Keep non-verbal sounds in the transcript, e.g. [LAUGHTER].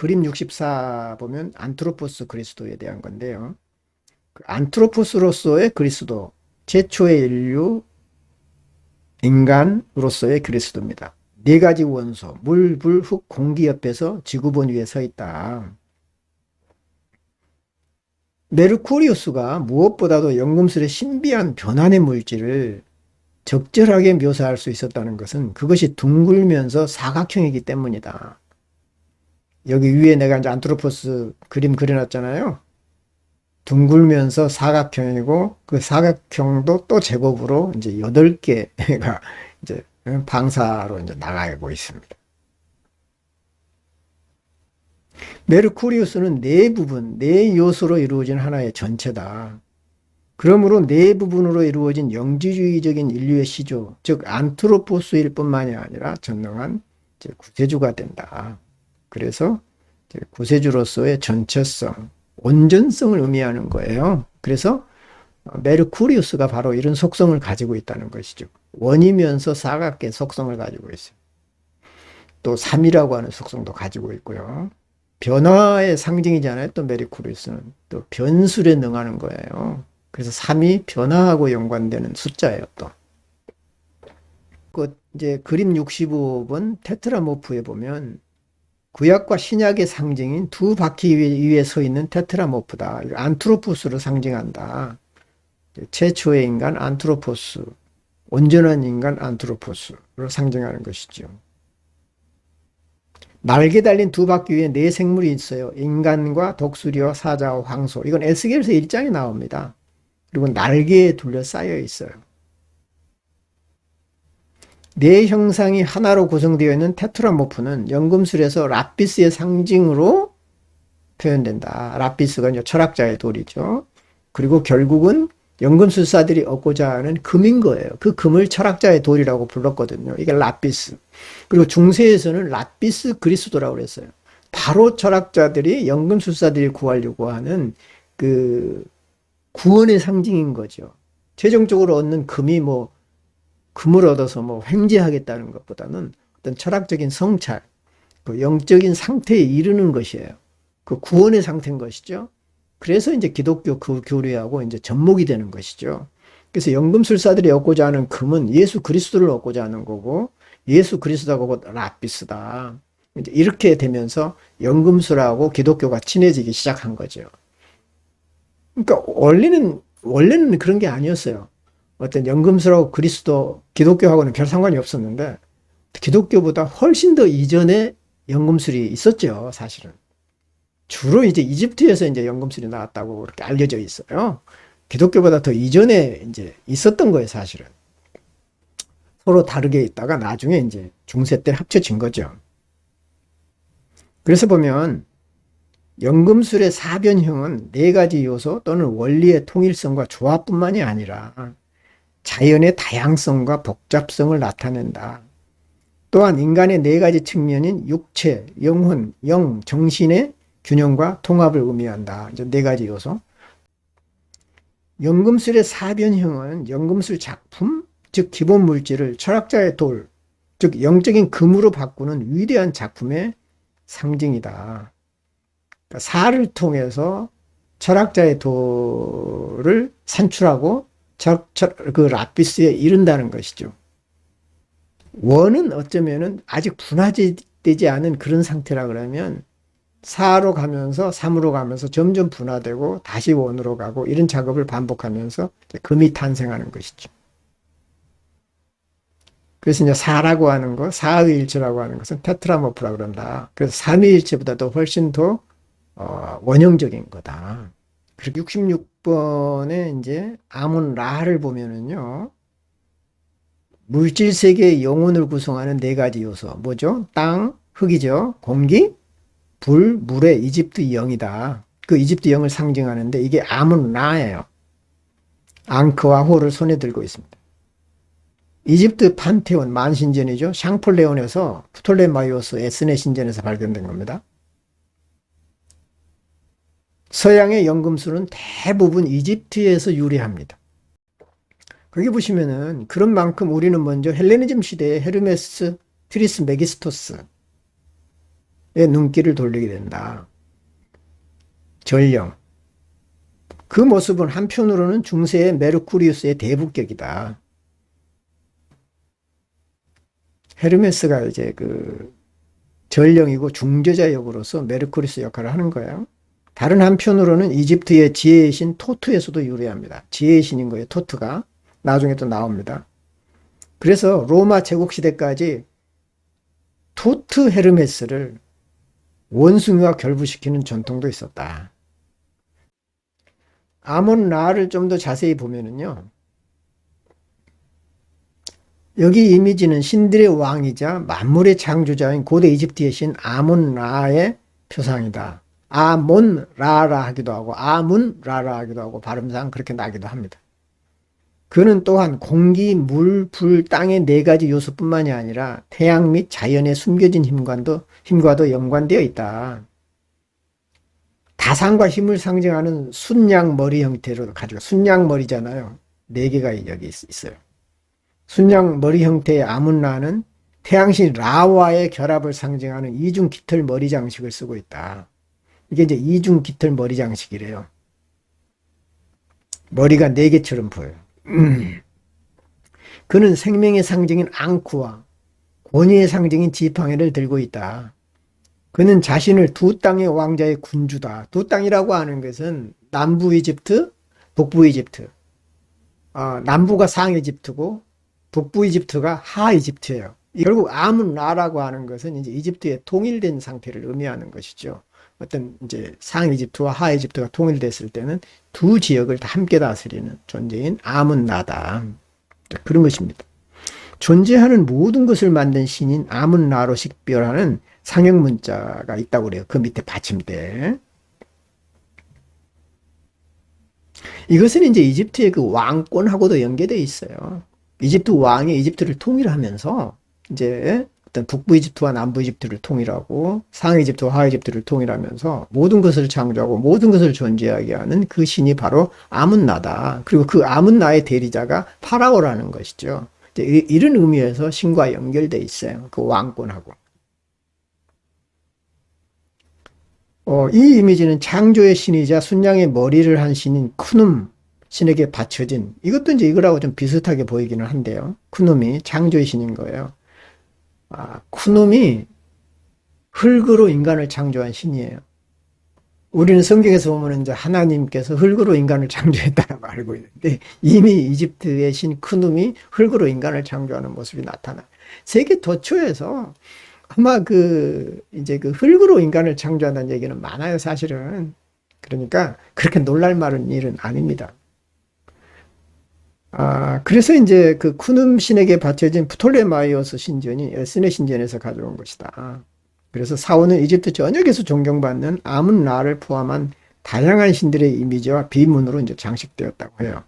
그림 64 보면 안트로포스 그리스도에 대한 건데요. 그 안트로포스로서의 그리스도, 최초의 인류 인간으로서의 그리스도입니다. 네 가지 원소, 물, 불, 흙, 공기 옆에서 지구본 위에 서 있다. 메르쿠리우스가 무엇보다도 연금술의 신비한 변환의 물질을 적절하게 묘사할 수 있었다는 것은 그것이 둥글면서 사각형이기 때문이다. 여기 위에 내가 이제 안트로포스 그림 그려놨잖아요. 둥글면서 사각형이고 그 사각형도 또 제곱으로 이제 8개가 [LAUGHS] 이제 방사로 이제 나가고 있습니다. 메르쿠리우스는 네 부분, 네 요소로 이루어진 하나의 전체다. 그러므로 네 부분으로 이루어진 영지주의적인 인류의 시조, 즉 안트로포스일 뿐만이 아니라 전능한 구세주가 된다. 그래서 구세주로서의 전체성, 온전성을 의미하는 거예요. 그래서 메르쿠리우스가 바로 이런 속성을 가지고 있다는 것이죠. 원이면서 사각계 속성을 가지고 있어요. 또 3이라고 하는 속성도 가지고 있고요. 변화의 상징이잖아요. 또 메르쿠리우스는 또 변술에 능하는 거예요. 그래서 3이 변화하고 연관되는 숫자예요, 또. 그 이제 그림 65번 테트라모프에 보면 구약과 신약의 상징인 두 바퀴 위에 서 있는 테트라모프다. 안트로포스를 상징한다. 최초의 인간 안트로포스, 온전한 인간 안트로포스를 상징하는 것이죠. 날개 달린 두 바퀴 위에 네 생물이 있어요. 인간과 독수리와 사자와 황소. 이건 에스겔서 1장에 나옵니다. 그리고 날개에 둘러싸여 있어요. 네 형상이 하나로 구성되어 있는 테트라모프는 연금술에서 라피스의 상징으로 표현된다. 라피스가 철학자의 돌이죠. 그리고 결국은 연금술사들이 얻고자 하는 금인 거예요. 그 금을 철학자의 돌이라고 불렀거든요. 이게 라피스. 그리고 중세에서는 라피스 그리스도라고 그랬어요. 바로 철학자들이 연금술사들이 구하려고 하는 그 구원의 상징인 거죠. 최종적으로 얻는 금이 뭐 금을 얻어서 뭐 횡재하겠다는 것보다는 어떤 철학적인 성찰, 그 영적인 상태에 이르는 것이에요. 그 구원의 상태인 것이죠. 그래서 이제 기독교 그 교리하고 이제 접목이 되는 것이죠. 그래서 연금술사들이 얻고자 하는 금은 예수 그리스도를 얻고자 하는 거고 예수 그리스도가 곧 라피스다. 이제 이렇게 되면서 연금술하고 기독교가 친해지기 시작한 거죠. 그러니까 원래는 원래는 그런 게 아니었어요. 어떤 연금술하고 그리스도 기독교하고는 별 상관이 없었는데 기독교보다 훨씬 더 이전에 연금술이 있었죠, 사실은. 주로 이제 이집트에서 이제 연금술이 나왔다고 그렇게 알려져 있어요. 기독교보다 더 이전에 이제 있었던 거예요, 사실은. 서로 다르게 있다가 나중에 이제 중세 때 합쳐진 거죠. 그래서 보면 연금술의 사변형은 네 가지 요소 또는 원리의 통일성과 조합뿐만이 아니라 자연의 다양성과 복잡성을 나타낸다. 또한 인간의 네 가지 측면인 육체, 영혼, 영, 정신의 균형과 통합을 의미한다. 이제 네 가지 요소. 연금술의 사변형은 연금술 작품, 즉 기본 물질을 철학자의 돌, 즉 영적인 금으로 바꾸는 위대한 작품의 상징이다. 그러니까 사를 통해서 철학자의 돌을 산출하고 그 라피스에 이른다는 것이죠. 원은 어쩌면은 아직 분화되지 않은 그런 상태라 그러면 4로 가면서 3으로 가면서 점점 분화되고 다시 원으로 가고 이런 작업을 반복하면서 금이 탄생하는 것이죠. 그래서 이제 4라고 하는 거, 4의 일체라고 하는 것은 테트라모프라 그런다. 그래서 3의 일체보다도 훨씬 더 어, 원형적인 거다. 그리고 66 번에 이제 아문 라를 보면은요. 물질 세계의 영혼을 구성하는 네 가지 요소. 뭐죠? 땅, 흙이죠. 공기, 불, 물의 이집트 영이다. 그 이집트 영을 상징하는데 이게 아문 라예요. 앙크와 호를 손에 들고 있습니다. 이집트 판테온 만신전이죠. 샹폴레온에서 프톨레마이오스 에스네 신전에서 발견된 겁니다. 서양의 연금술은 대부분 이집트에서 유래합니다. 거기 보시면은 그런 만큼 우리는 먼저 헬레니즘 시대의 헤르메스 트리스 메기스토스 눈길을 돌리게 된다. 전령. 그 모습은 한편으로는 중세의 메르쿠리우스의 대부격이다. 헤르메스가 이제 그 전령이고 중재자 역으로서 메르쿠리스 역할을 하는 거예요. 다른 한편으로는 이집트의 지혜의 신 토트에서도 유래합니다. 지혜의 신인 거예요, 토트가. 나중에 또 나옵니다. 그래서 로마 제국 시대까지 토트 헤르메스를 원숭이와 결부시키는 전통도 있었다. 아몬 라를 좀 더 자세히 보면은요. 여기 이미지는 신들의 왕이자 만물의 창조자인 고대 이집트의 신 아몬 라의 표상이다. 아몬 라라 하기도 하고 아문 라라 하기도 하고 발음상 그렇게 나기도 합니다. 그는 또한 공기, 물, 불, 땅의 네 가지 요소뿐만이 아니라 태양 및 자연의 숨겨진 힘과도, 힘과도 연관되어 있다. 다산과 힘을 상징하는 순양 머리 형태로 가지고 순양 머리잖아요. 네 개가 여기 있어요. 순양 머리 형태의 아문라는 태양신 라와의 결합을 상징하는 이중 깃털 머리 장식을 쓰고 있다. 이게 이제 이중 깃털 머리 장식이래요. 머리가 네 개처럼 보여요. 음. [CLEARS THROAT] 그는 생명의 상징인 앙쿠와 권위의 상징인 지팡이를 들고 있다. 그는 자신을 두 땅의 왕자의 군주다. 두 땅이라고 하는 것은 남부 이집트, 북부 이집트. 어, 남부가 상 이집트고 북부 이집트가 하 이집트예요. 결국 아문 라라고 하는 것은 이제 이집트의 통일된 상태를 의미하는 것이죠. 어떤 이제 상 이집트와 하 이집트가 통일됐을 때는 두 지역을 다 함께 다스리는 존재인 아문 라다. 그런 것입니다. 존재하는 모든 것을 만든 신인 아문 라로 식별하는 상형 문자가 있다고 그래요. 그 밑에 받침대. 이것은 이제 이집트의 그 왕권하고도 연계되어 있어요. 이집트 왕이 이집트를 통일하면서 이제 어떤 북부 이집트와 남부 이집트를 통일하고 상 이집트와 하 이집트를 통일하면서 모든 것을 창조하고 모든 것을 존재하게 하는 그 신이 바로 아문나다. 그리고 그 아문나의 대리자가 파라오라는 것이죠. 이런 의미에서 신과 연결돼 있어요. 그 왕권하고. 어, 이 이미지는 창조의 신이자 순양의 머리를 한 신인 쿠눔 신에게 바쳐진 이것도 이제 이거라고 좀 비슷하게 보이기는 한데요. 쿠눔이 창조의 신인 거예요. 아, 쿠눔이 흙으로 인간을 창조한 신이에요. 우리는 성경에서 보면 이제 하나님께서 흙으로 인간을 창조했다고 알고 있는데 이미 이집트의 신 쿠눔이 흙으로 인간을 창조하는 모습이 나타나. 세계 도처에서 아마 그 이제 그 흙으로 인간을 창조한다는 얘기는 많아요, 사실은. 그러니까 그렇게 놀랄 만한 일은 아닙니다. 아, 그래서 이제 그 쿠눔 신에게 바쳐진 프톨레마이오스 신전이 에스네 신전에서 가져온 것이다. 그래서 사원은 이집트 전역에서 존경받는 아문 라를 포함한 다양한 신들의 이미지와 비문으로 이제 장식되었다고 해요.